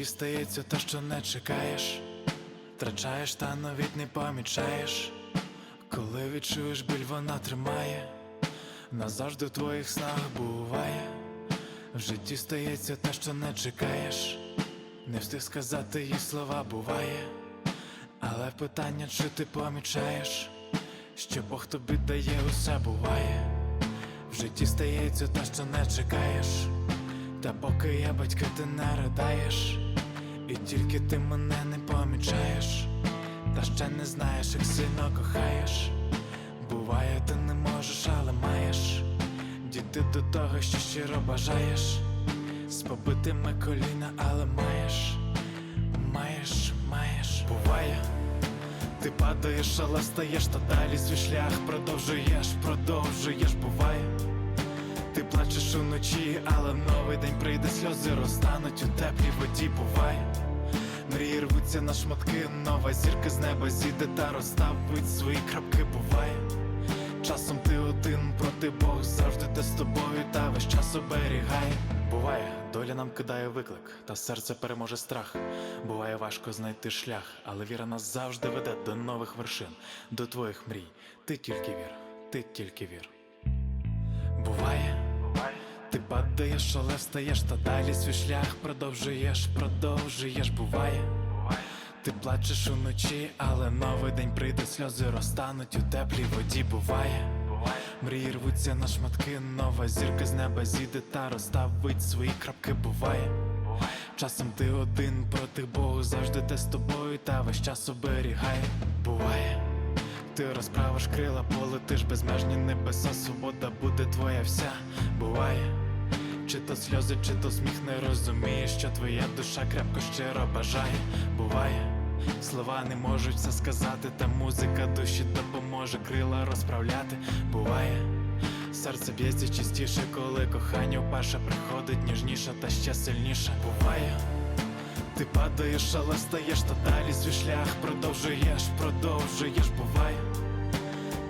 житті стається те, що не чекаєш, втрачаєш та навіть не помічаєш. Коли відчуєш біль, вона тримає, назавжди в твоїх снах буває. В житті стається те, що не чекаєш, не встиг сказати їй слова буває. Але питання, чи ти помічаєш, що Бог тобі дає усе буває. В житті стається те, що не чекаєш. Та поки я батька, ти не ридаєш, і тільки ти мене не помічаєш, та ще не знаєш, як сильно кохаєш. Буває, ти не можеш, але маєш дійти до того, що щиро бажаєш, з побитими коліна, але маєш, маєш, маєш, буває. Ти падаєш, але стаєш, та далі свій шлях продовжуєш, продовжуєш, буває. Плачеш уночі, але новий день прийде, сльози розтануть у теплій воді, буває. Мрії рвуться на шматки, нова зірка з неба зійде та розставить свої крапки, буває. Часом ти один проти Бог завжди те з тобою, та весь час оберігає. Буває, доля нам кидає виклик, та серце переможе страх. Буває важко знайти шлях, але віра нас завжди веде до нових вершин, до твоїх мрій. Ти тільки вір, ти тільки вір. Буває, ти падаєш, але встаєш, та далі свій шлях продовжуєш, продовжуєш, буває. Ти плачеш уночі, але новий день прийде, сльози розтануть у теплій воді, буває. Мрії рвуться на шматки, нова зірка з неба зійде та розставить свої крапки, буває. Часом ти один проти Богу, завжди те з тобою, та весь час оберігає, буває. Ти розправиш крила, полетиш безмежні небеса, свобода буде твоя вся, буває. Чи то сльози, чи то сміх не розумієш, що твоя душа крепко щиро бажає, буває. Слова не можуть все сказати, та музика душі допоможе крила розправляти, буває. Серце б'ється частіше, коли кохання вперше приходить ніжніше та ще сильніше, буває. Ти падаєш, але стаєш, та далі свій шлях продовжуєш, продовжуєш, буває.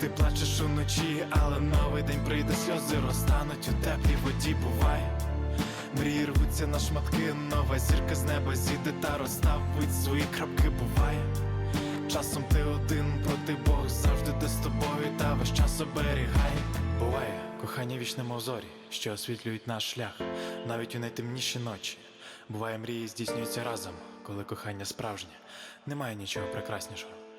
Ти плачеш уночі, але новий день прийде, сльози розтануть у теплій воді, буває. Мрії рвуться на шматки, нова зірка з неба зійде та розставить свої крапки, буває. Часом ти один проти Бог завжди де з тобою, та весь час оберігає. Буває, кохання вічне мов зорі, що освітлюють наш шлях, навіть у найтемніші ночі. Буває, мрії здійснюються разом, коли кохання справжнє. Немає нічого прекраснішого.